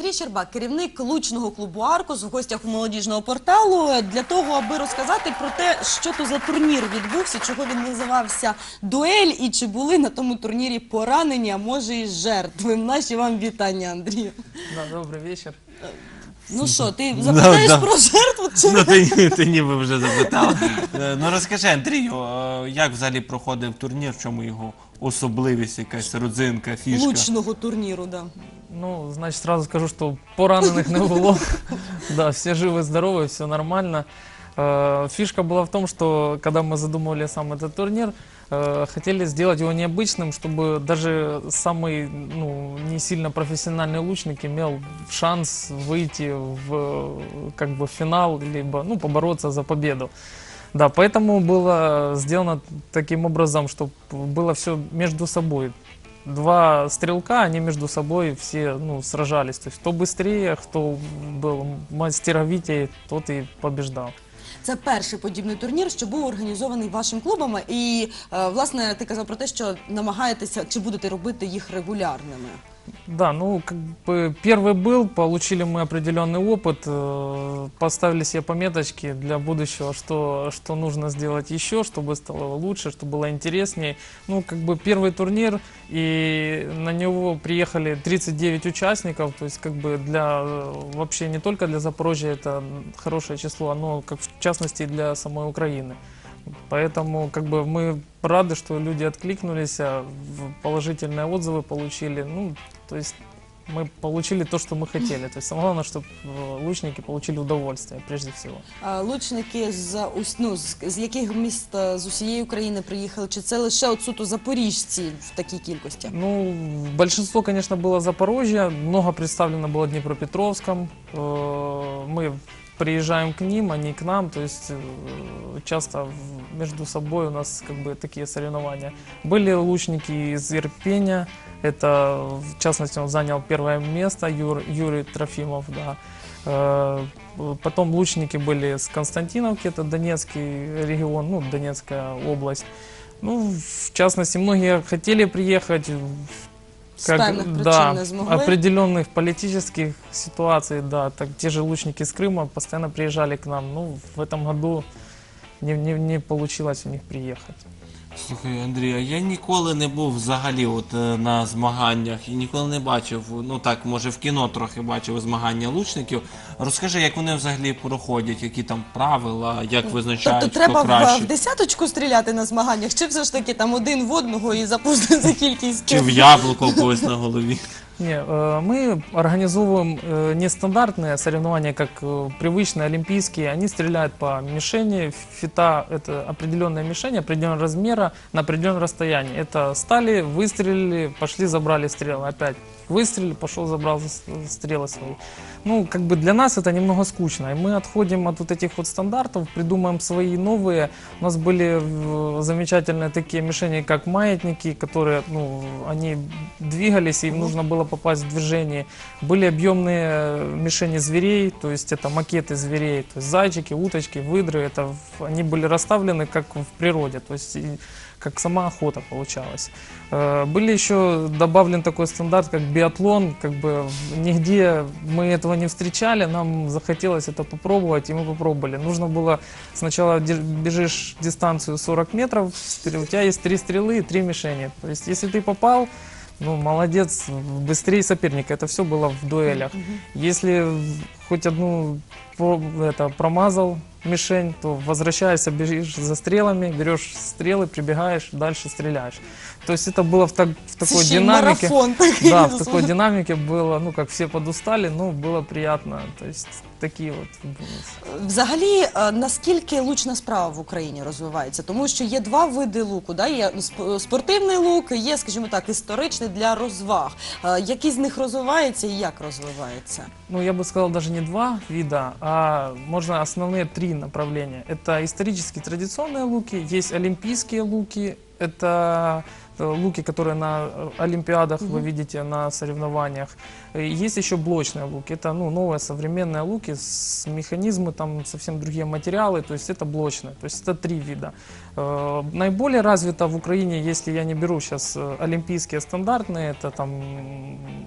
Андрій Щербак, керівник лучного клубу Аркос в гостях у молодіжного порталу для того, аби розказати про те, що то за турнір відбувся, чого він називався дуель, і чи були на тому турнірі поранені, а може і жертви. Наші вам вітання, Андрію. Да, добрый вечер. Ну що, ти запитаєш да. про жертву? Чи Ну, ти, ти ніби вже запитав. Е, Ну розкажи, Андрію, е, як взагалі проходив турнір, в чому його особливість, якась родзинка, фішка? лучного турніру? Да. Ну, значит, сразу скажу, что поранених не было. Да, все живы, здоровы, все нормально. Э, Фишка была в том, что когда мы задумывали сам этот турнир, э, хотели сделать его необычным, чтобы даже самый ну, не сильно профессиональный лучник имел шанс выйти в э, как бы финал, либо ну, побороться за победу. Да, поэтому было сделано таким образом, чтобы было все между собой. Два стрелка, они между собой все ну, сражались. То есть кто быстрее, кто был мастеровитее, тот и побеждал. Це перший подібний турнір, що був організований вашим клубом. І е, власне ти казав про те, що намагаєтеся чи будете робити їх регулярними. Да, ну как бы первый был, получили мы определенный опыт, э, поставили себе пометочки для будущего, что, что нужно сделать еще, чтобы стало лучше, чтобы было интереснее. Ну, как бы первый турнир, и на него приехали 39 участников, то есть как бы для, э, вообще не только для Запорожья это хорошее число, но как в частности для самой Украины. Поэтому как бы мы рады, что люди откликнулись, а, положительные отзывы получили. Ну, то есть мы получили то, что мы хотели. То есть самое главное, чтобы лучники получили удовольствие прежде всего. Е, Лучники з ус- ну, з, з яких міст е, з усієї України приїхали? Чи це лише от суто запоріжці в такій кількості? Ну, большинство, конечно, было Запорожье, много представлено было Днепропетровском. Э, Мы приезжаем к ним, они к нам, то есть э, часто в- между собой у нас как бы такие соревнования. Были лучники из Ирпеня, это в частности он занял первое место, Юр- Юрий Трофимов, да. Э, Потом лучники были с Константиновки, это Донецкий регион, ну, Донецкая область. Ну, в частности, многие хотели приехать, З певних причин да, не змогли. определенных политических ситуаций, да, так те же лучники с Крыма постоянно приезжали к нам. Ну, в этом году не, не, не получилось у них приехать. Слухай, Андрій, а я ніколи не був взагалі от е, на змаганнях і ніколи не бачив, ну так, може в кіно трохи бачив змагання лучників. Розкажи, як вони взагалі проходять, які там правила, як визначають, Тобто треба хто в, краще. в десяточку стріляти на змаганнях, чи все ж таки там один в одного і запустити за кількість? Чи в яблуко когось на голові. Не, э, мы организовываем э, нестандартные соревнования, как э, привычные олимпийские. Они стреляют по мишени. Фита – это определенная мишень, определенного размера на определенном расстоянии. Это стали, выстрелили, пошли, забрали стрелы. Опять выстрелили, пошел, забрал с- стрелы свои. Ну, как бы для нас это немного скучно. И мы отходим от вот этих вот стандартов, придумаем свои новые. У нас были э, замечательные такие мишени, как маятники, которые, ну, они двигались, и им нужно было попасть в движение. Были объемные э, мишени зверей, то есть это макеты зверей, то есть зайчики, уточки, выдры, это в- они были расставлены как в природе, то есть и как сама охота получалась. Э, Были еще добавлен такой стандарт, как биатлон, как бы в- нигде мы этого не встречали, нам захотелось это попробовать, и мы попробовали. Нужно было сначала де- бежишь дистанцию 40 метров, стр- у тебя есть три стрелы и три мишени. То есть если ты попал, ну, молодец, быстрее соперника. Это все было в дуэлях. Если в- хоть одну про- это, промазал мишень, то возвращаешься, бежишь за стрелами, берешь стрелы, прибегаешь, дальше стреляешь. То есть это было в, так- в Це такой ще й динамике. марафон такий. Да, в такой динамике было, ну, как все подустали, но было приятно. То есть такие вот. были. Взагалі, е, наскільки лучна справа в Україні розвивається? Тому що є два види луку. Да? Є сп- спортивний лук, є, скажімо так, історичний для розваг. Е, Який з них розвивається і як розвивається? Ну, я бы сказал, даже не два вида, а можно основные три направления. Это исторические традиционные луки, есть олимпийские луки, это э, луки, которые на э, Олимпиадах вы видите, на соревнованиях. Э, Есть еще блочные луки. Это ну, новые современные луки с механизмы, там совсем другие материалы, то есть это блочные. То есть это три вида. Э, Наиболее развито в Украине, если я не беру сейчас олимпийские стандартные, это там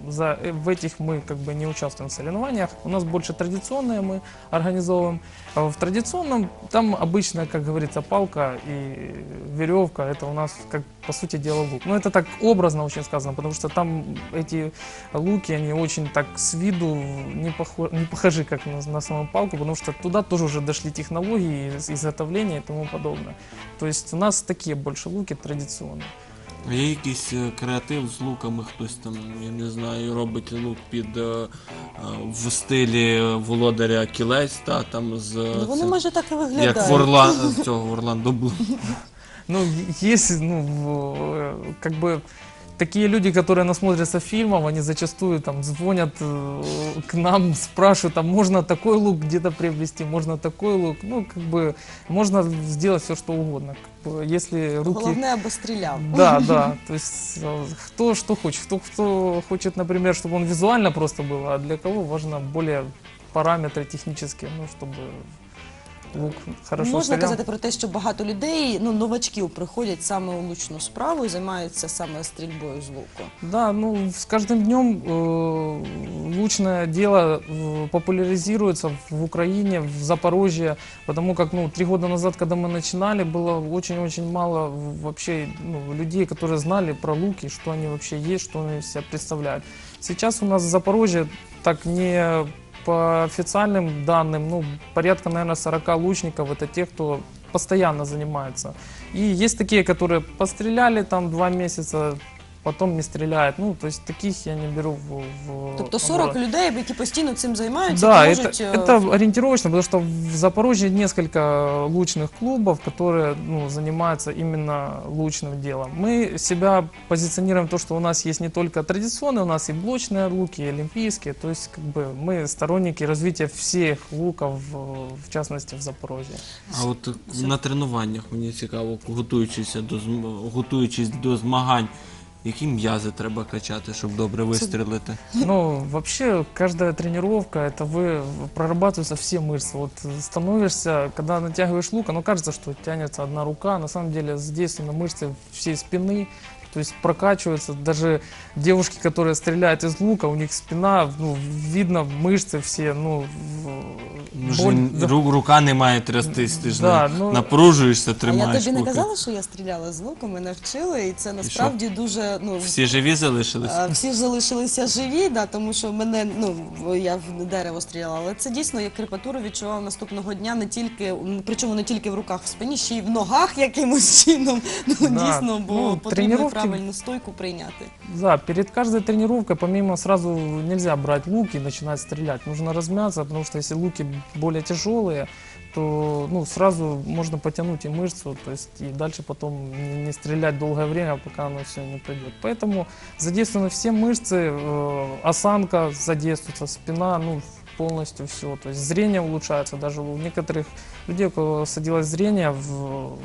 за, э, в этих мы как бы не участвуем в соревнованиях. У нас больше традиционные мы организовываем. А в традиционном там обычно, как говорится, палка и веревка. Это у нас, как по сути дела, лук. Но это так образно очень сказано, потому что там эти луки, они очень так с виду не, похо- не похожи, как на, на саму палку, потому что туда тоже уже дошли технологии из- изготовления и тому подобное. То есть у нас такие больше луки традиционные. А Є якийсь е, креатив з луками, хтось там, я не знаю, робить лук під е, е, в стилі володаря кілець, та там з Ну, вони цим- майже так і виглядають. як в Орла з цього в Орландо Блум. Ну, есть, ну, как бы такие люди, которые насмотрятся фильмов, они зачастую там звонят э, к нам, спрашивают, а можно такой лук где-то приобрести, можно такой лук, ну, как бы, можно сделать все, что угодно. Как бы, если руки... Головне, аби стріляв. Да, да, то есть э, кто что хочет. Кто, кто хочет, например, чтобы он визуально просто был, а для кого важно более параметры технические, ну, чтобы лук хорошо Можна стрелял. казати про те, що багато людей, ну новачків, приходять саме у лучну справу і займаються саме стрільбою з луку. Да, ну с каждым днем э, лучное дело э, популяризируется в Украине, в Запорожье, потому как ну три года назад, когда мы начинали, было очень-очень мало в- вообще ну, людей, которые знали про луки, что они вообще есть, что они из себя представляют. Сейчас у нас в Запорожье так не по официальным данным, ну порядка, наверное, 40 лучников, это те, кто постоянно занимается. И есть такие, которые постреляли там два месяца, потом не стреляют. Ну, то есть таких я не беру в... в Тобто 40 оборот. людей, які постійно цим займаються, Да, які это, можуть е, это ориентировочно, потому что в Запорожье несколько лучных клубов, которые ну, занимаются именно лучным делом. Мы себя позиционируем то, что у нас есть не только традиционные, у нас и блочные луки, и олимпийские. То есть как бы мы сторонники развития всех луков, в- в частности в Запорожье. А от на тренуваннях мені цікаво, готуючись до зм- готуючись до змагань, які м'язи треба качати, щоб добре вистрілити? Ну, вообще, каждая тренировка, это вы прорабатываются все мышцы. Вот становишься, когда натягиваешь лук, оно кажется, что тянется одна рука. На самом деле задействованы мышцы всей спины. То есть прокачиваются даже девушки, которые стреляют из лука, у них спина, ну, видно мышцы все, ну, в- Вже боль- да. ру- рука не має трястись, ти ж Да, не- ну- напружуєшся, А я тримаєш. тобі не поки. казала, що я стріляла з луком, мене вчили, і це насправді дуже ну Всі живі залишились? е, всі ж залишилися живі, да, тому що мене ну я в дерево стріляла, але це дійсно як крепатуру відчував наступного дня не тільки причому не тільки в руках, в спині, ще й в ногах якимось чином. Ну Да, дійсно, бо ну, потрібно тренировки- правильну стойку прийняти. Да, перед каждой тренировкой, помимо сразу нельзя брать луки и начинать стрелять. Нужно размяться, потому что если луки более тяжелые, то ну, сразу можно потянуть и мышцу, то есть и дальше потом не, не стрелять долгое время, пока оно все не пройдет. Поэтому задействованы все мышцы, э, осанка задействуется, спина, ну, полностью все. То есть зрение улучшается. Даже у некоторых людей, у кого садилось зрение, в-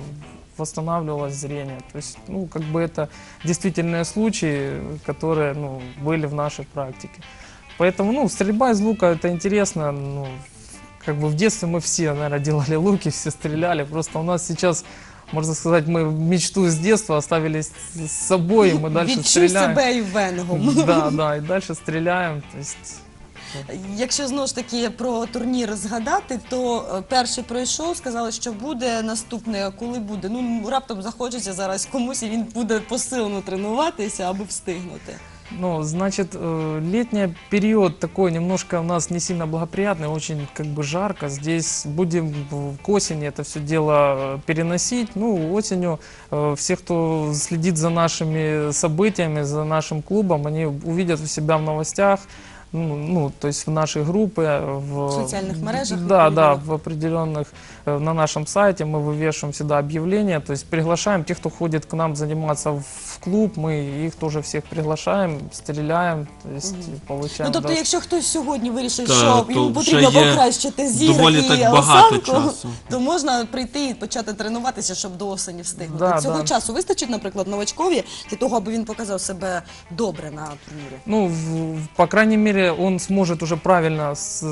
восстанавливалось зрение. То есть, ну, как бы это действительные случаи, которые, ну, были в нашей практике. Поэтому, ну, стрельба из лука это интересно, ну, как бы в детстве мы все, наверное, делали луки, все стреляли. Просто у нас сейчас, можно сказать, мы мечту с детства оставили с собой, мы дальше Відчуй стреляем. себе і венгом. Да, да, и дальше стреляем. То есть, Якщо знову ж таки про турнір згадати, то е, перший пройшов, сказали, що буде наступний, а коли буде. Ну раптом захочеться зараз комусь, і він буде посилено тренуватися, аби встигнути. Ну, значит, э, летний период такой немножко у нас не сильно благоприятный, очень как бы жарко. Здесь будем в- к осени это все дело э, переносить. Ну, осенью э, все, кто следит за нашими событиями, за нашим клубом, они увидят у себя в новостях ну, ну, то есть в нашей группе, в, В социальных мережах да, да, определенных. в определенных э, на нашем сайте мы вывешиваем всегда объявления, то есть приглашаем тех, кто ходит к нам заниматься в клуб, мы их тоже всех приглашаем, стреляем, то есть Ну, получаем. тобто, да, якщо хтось сьогодні вирішив, Та, що то йому вже потрібно є покращити зір доволі і так багато осанку, часу. то можна прийти і почати тренуватися, щоб до осені встигнути. Да, Цього да. часу вистачить, наприклад, новачкові для того, аби він показав себе добре на турнірі. Ну, в- в- по крайней мере, он сможет уже правильно с-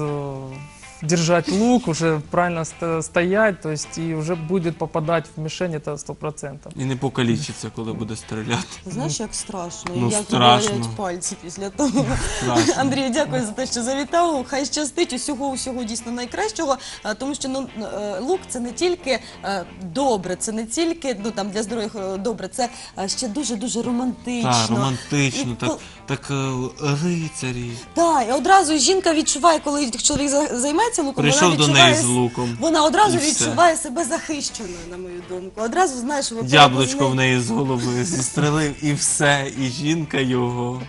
держать лук, уже правильно ст- стоять, то есть и уже будет попадать в мишень, это сто процентов. І не покалічиться, коли буде стріляти. Знаєш, як страшно, Ну, як страшно. болять пальці після того. Страшно. Андрію, дякую за те, що завітав. Хай щастить усього усього дійсно найкращого. а, Тому що ну е, лук це не тільки е, добре, це не тільки ну там для здоров'я е, добре, це е, ще дуже дуже романтично. Так, романтично, І так, кол- так е, рицарі. Так, і одразу жінка відчуває, коли чоловік за- займається луком, Прийшов вона до відчуває, неї з луком. Вона одразу І все. відчуває себе захищеною, на мою думку. Одразу знає, що ви Яблучко в неї з голови зістрелив і все, і жінка його.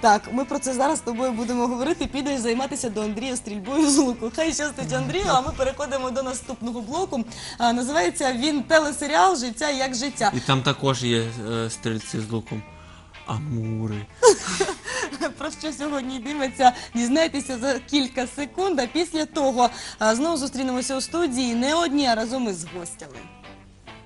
Так, ми про це зараз з тобою будемо говорити. Підеш займатися до Андрія стрільбою з луку. Хай щастить Андрію, а ми переходимо до наступного блоку. А, називається він телесеріал Життя як життя. І там також є е, стрільці з луком. Амури. Про що сьогодні йтиметься, дізнайтеся за кілька секунд. А після того а, знову зустрінемося у студії не одні, а разом із гостями.